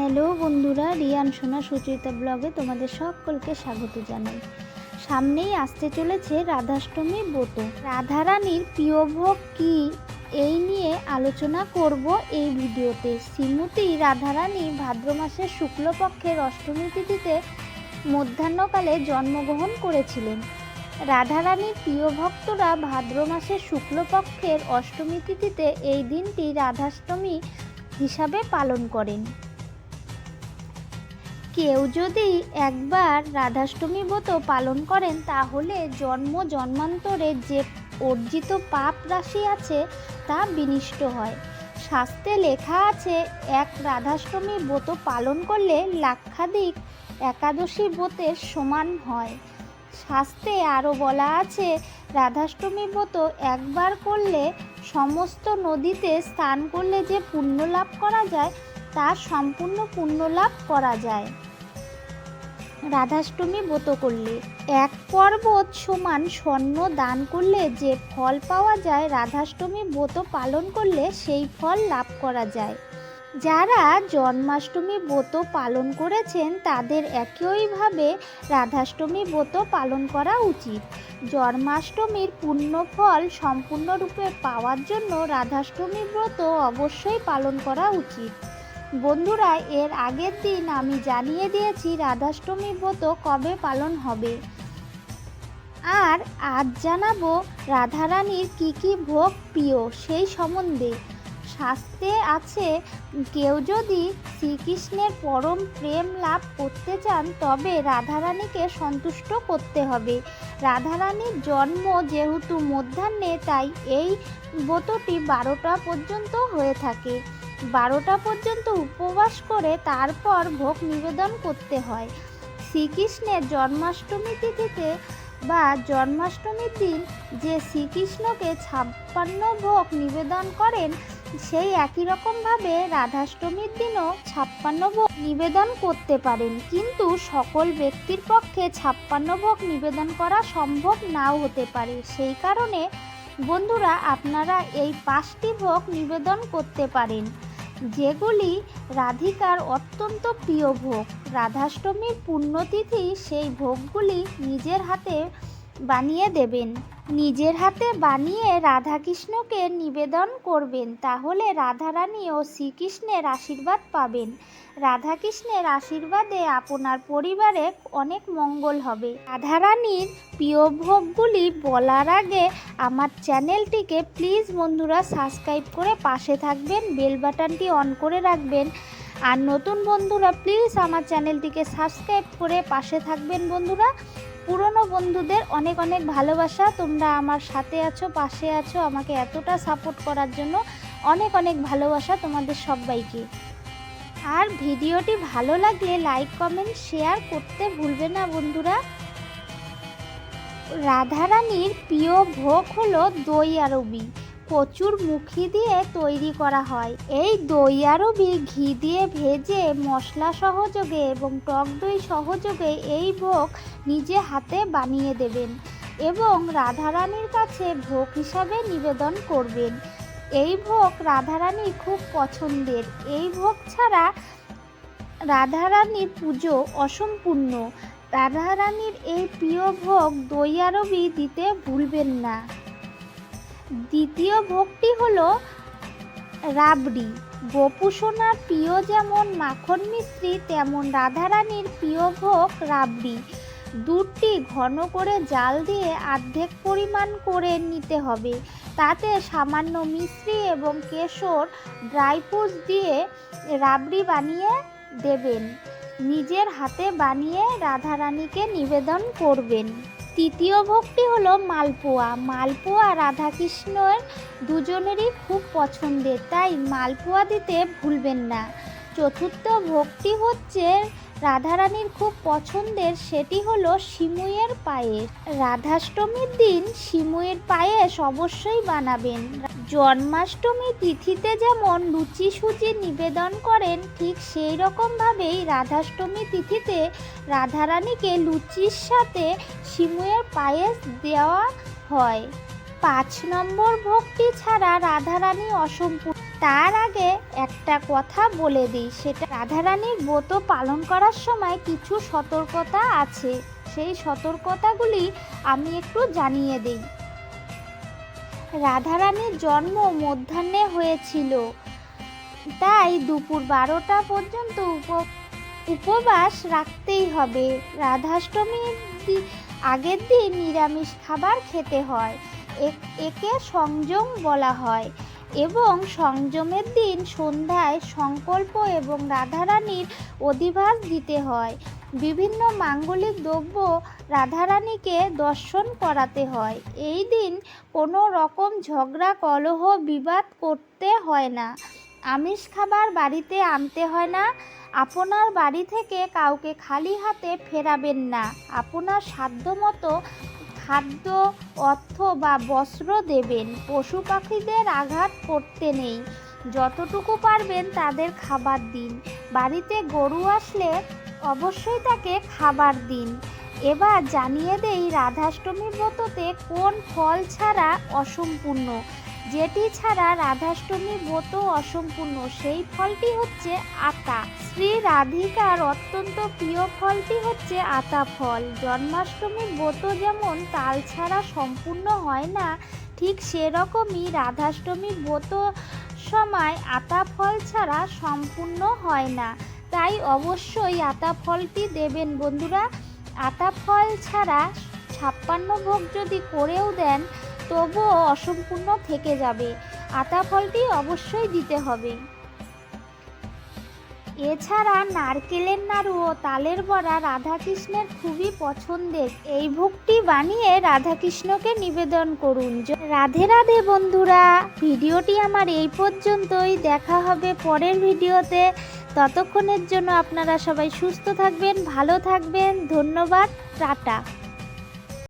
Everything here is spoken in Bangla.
হ্যালো বন্ধুরা, রিয়ান সোনা সুচরিতা ব্লগে তোমাদের সকলকে স্বাগত জানাই। সামনেই আসতে চলেছে রাধাষ্টমী ব্রত। রাধারানীর প্রিয় ভোগ কী এই নিয়ে আলোচনা করব এই ভিডিওতে। শ্রীমতী রাধারানী ভাদ্র মাসের শুক্লপক্ষের অষ্টমী তিথিতে মধ্যাহ্নকালে জন্মগ্রহণ করেছিলেন। রাধারানীর প্রিয় ভক্তরা ভাদ্র মাসের শুক্লপক্ষের অষ্টমী তিথিতে এই দিনটি রাধাষ্টমী হিসাবে পালন করেন। কেউ যদি একবার রাধাষ্টমী ব্রত পালন করেন, তাহলে জন্ম জন্মান্তরে যে অর্জিত পাপ রাশি আছে, তা বিনিষ্ট হয়। শাস্তে লেখা আছে, এক রাধাষ্টমী ব্রত পালন করলে লাক্ষাধিক একাদশী ব্রতের সমান হয়। শাস্তে আরও বলা আছে, রাধাষ্টমী ব্রত একবার করলে সমস্ত নদীতে স্নান করলে যে পুণ্য লাভ করা যায় তার সম্পূর্ণ পুণ্য লাভ করা যায়। রাধাষ্টমী ব্রত করলে। এক পর্বত সমান স্বর্ণ দান করলে যে ফল পাওয়া যায়, রাধাষ্টমী ব্রত পালন করলে সেই ফল লাভ করা যায়। যারা জন্মাষ্টমী ব্রত পালন করেছেন, তাদের একইভাবে রাধাষ্টমী ব্রত পালন করা উচিত। জন্মাষ্টমীর পুণ্য ফল সম্পূর্ণরূপে পাওয়ার জন্য রাধাষ্টমী ব্রত অবশ্যই পালন করা উচিত। বন্ধুরা, এর আগের দিন আমি জানিয়ে দিয়েছি রাধাষ্টমী ব্রত কবে পালন হবে। আর আজ জানাব রাধারানীর কী কী ভোগ প্রিয় সেই সম্বন্ধে। শাস্ত্রে আছে, কেউ যদি শ্রীকৃষ্ণের পরম প্রেম লাভ করতে চান, তবে রাধারানীকে সন্তুষ্ট করতে হবে। রাধারানীর জন্ম যেহেতু মধ্যাহ্নে, তাই এই ব্রতটি বারোটা পর্যন্ত হয়ে থাকে। বারোটা পর্যন্ত উপবাস করে তারপর ভোগ নিবেদন করতে হয়। শ্রীকৃষ্ণের জন্মাষ্টমী তিথিতে বা জন্মাষ্টমীর দিন যে শ্রীকৃষ্ণকে ছাপ্পান্ন ভোগ নিবেদন করেন, সেই একই রকমভাবে রাধাষ্টমীর দিনও ছাপ্পান্ন ভোগ নিবেদন করতে পারেন। কিন্তু সকল ব্যক্তির পক্ষে ছাপ্পান্ন ভোগ নিবেদন করা সম্ভব নাও হতে পারে। সেই কারণে বন্ধুরা, আপনারা এই পাঁচটি ভোগ নিবেদন করতে পারেন। যেগুলি রাধিকার অত্যন্ত প্রিয় ভোগ। রাধাষ্টমীর পুণ্যতিথি সেই ভোগগুলি নিজের হাতে বানিয়ে দেবেন। নিজের হাতে বানিয়ে রাধাকৃষ্ণকে নিবেদন করবেন, তাহলে রাধারানী ও শ্রীকৃষ্ণের আশীর্বাদ পাবেন। রাধাকৃষ্ণের আশীর্বাদে আপনার পরিবারে অনেক মঙ্গল হবে। রাধারানীর প্রিয় ভোগগুলি বলার আগে আমার চ্যানেলটিকে প্লিজ বন্ধুরা সাবস্ক্রাইব করে পাশে থাকবেন, বেল বাটনটি অন করে রাখবেন। আর নতুন বন্ধুরা, প্লিজ আমার চ্যানেলটিকে সাবস্ক্রাইব করে পাশে থাকবেন বন্ধুরা। পুরনো বন্ধুদের অনেক অনেক ভালোবাসা। তোমরা আমার সাথে আছো, পাশে আছো। আমাকে এতটা সাপোর্ট করার জন্য অনেক অনেক ভালোবাসা তোমাদের সবাইকে। আর ভিডিওটি ভালো লাগলে লাইক কমেন্ট শেয়ার করতে ভুলবে না বন্ধুরা। রাধারানীর প্রিয় ভোগ হলো দই আরবি কচুর মুখি দিয়ে তৈরি করা হয়। এই দই আরবি ঘি দিয়ে ভেজে মশলা সহযোগে এবং টক দই সহযোগে এই ভোগ নিজে হাতে বানিয়ে দেবেন এবং রাধারানীর কাছে ভোগ হিসাবে নিবেদন করবেন। এই ভোগ রাধারানী খুব পছন্দের। এই ভোগ ছাড়া রাধারানীর পুজো অসম্পূর্ণ। রাধারানীর এই প্রিয় ভোগ দই আরবি দিতে ভুলবেন না। দ্বিতীয় ভোগটি হলো রাবড়ি। গোপুসোনার প্রিয় যেমন মাখন মিশ্রি, তেমন রাধারানীর প্রিয় ভোগ রাবড়ি। দুধটি ঘন করে জাল দিয়ে অর্ধেক পরিমাণ করে নিতে হবে। তাতে সামান্য মিশ্রি এবং কেশর ড্রাই ফ্রুটস দিয়ে রাবড়ি বানিয়ে দেবেন। নিজের হাতে বানিয়ে রাধারানীকে নিবেদন করবেন। তৃতীয় ভোগটি হলো মালপোয়া। মালপোয়া রাধাকৃষ্ণের দুজনেরই খুব পছন্দের, তাই মালপোয়া দিতে ভুলবেন না। চতুর্থ ভোগটি হচ্ছে রাধারানীর খুব পছন্দের, সেটি হলো সিমুইয়ের পায়েস রাধাষ্টমীর দিন সিমুইয়ের পায়েস অবশ্যই বানাবেন। জন্মাষ্টমী তিথিতে যেমন লুচি সুজি নিবেদন করেন, ঠিক সেই রকমভাবেই রাধাষ্টমী তিথিতে রাধারানীকে লুচির সাথে সিমুইয়ের পায়েস দেওয়া হয়। পাঁচ নম্বর ভক্তি ছাড়া রাধারানী অসম্পূর্ণ। তার আগে একটা কথা বলে দিই, সেটা রাধারানীর ব্রত পালন করার সময় কিছু সতর্কতা আছে। সেই সতর্কতাগুলি আমি একটু জানিয়ে দিই। রাধারানীর জন্ম মধ্যাহ্নে হয়েছিল। তাই দুপুর বারোটা পর্যন্ত উপ, উপবাস রাখতেই হবে। রাধাষ্টমীর আগের দিন নিরামিষ খাবার খেতে হয়। একে সংযম বলা হয় এবং সংযমের দিন সন্ধ্যায় সংকল্প এবং রাধারানীর অধিবাস দিতে হয়। বিভিন্ন মাঙ্গলিক দ্রব্য রাধারানীকে দর্শন করাতে হয়। এই দিন কোনো রকম ঝগড়া, কলহ, বিবাদ করতে হয় না। আমিষ খাবার বাড়িতে আনতে হয় না। আপনার বাড়ি থেকে কাউকে খালি হাতে ফেরাবেন না। আপনার সাধ্যমতো খাদ্য, অর্থ বা বস্ত্র দেবেন। পশু পাখিদের আঘাত করতে নেই। যতটুকু পারবেন তাদের খাবার দিন। বাড়িতে গরু আসলে অবশ্যই তাকে খাবার দিন। এবার জানিয়ে দেই রাধাষ্টমী ব্রততে কোন ফল ছাড়া অসম্পূর্ণ। যেটি ছাড়া রাধাষ্টমী ব্রত অসম্পূর্ণ। সেই ফলটি হচ্ছে আতা। শ্রী রাধিকার অত্যন্ত প্রিয় ফলটি হচ্ছে আতা ফল। জন্মাষ্টমীর ব্রত যেমন তাল ছাড়া সম্পূর্ণ হয় না, ঠিক সেরকমই রাধাষ্টমী ব্রত সময় আতা ফল ছাড়া সম্পূর্ণ হয় না। তাই অবশ্যই আতা ফলটি দেবেন বন্ধুরা। আতা ফল ছাড়া ছাপ্পান্ন ভোগ যদি করেও দেন তবুও অসম্পূর্ণ থেকে যাবে। আতা ফলটি অবশ্যই দিতে হবে। এছাড়া নারকেলের নাড়ু ও তালের বড়া রাধাকৃষ্ণের খুবই পছন্দের। এই ভোগটি বানিয়ে রাধাকৃষ্ণকে নিবেদন করুন। রাধে রাধে বন্ধুরা, ভিডিওটি আমার এই পর্যন্তই। দেখা হবে পরের ভিডিওতে। ততক্ষণের জন্য আপনারা সবাই সুস্থ থাকবেন, ভালো থাকবেন। ধন্যবাদ, টাটা।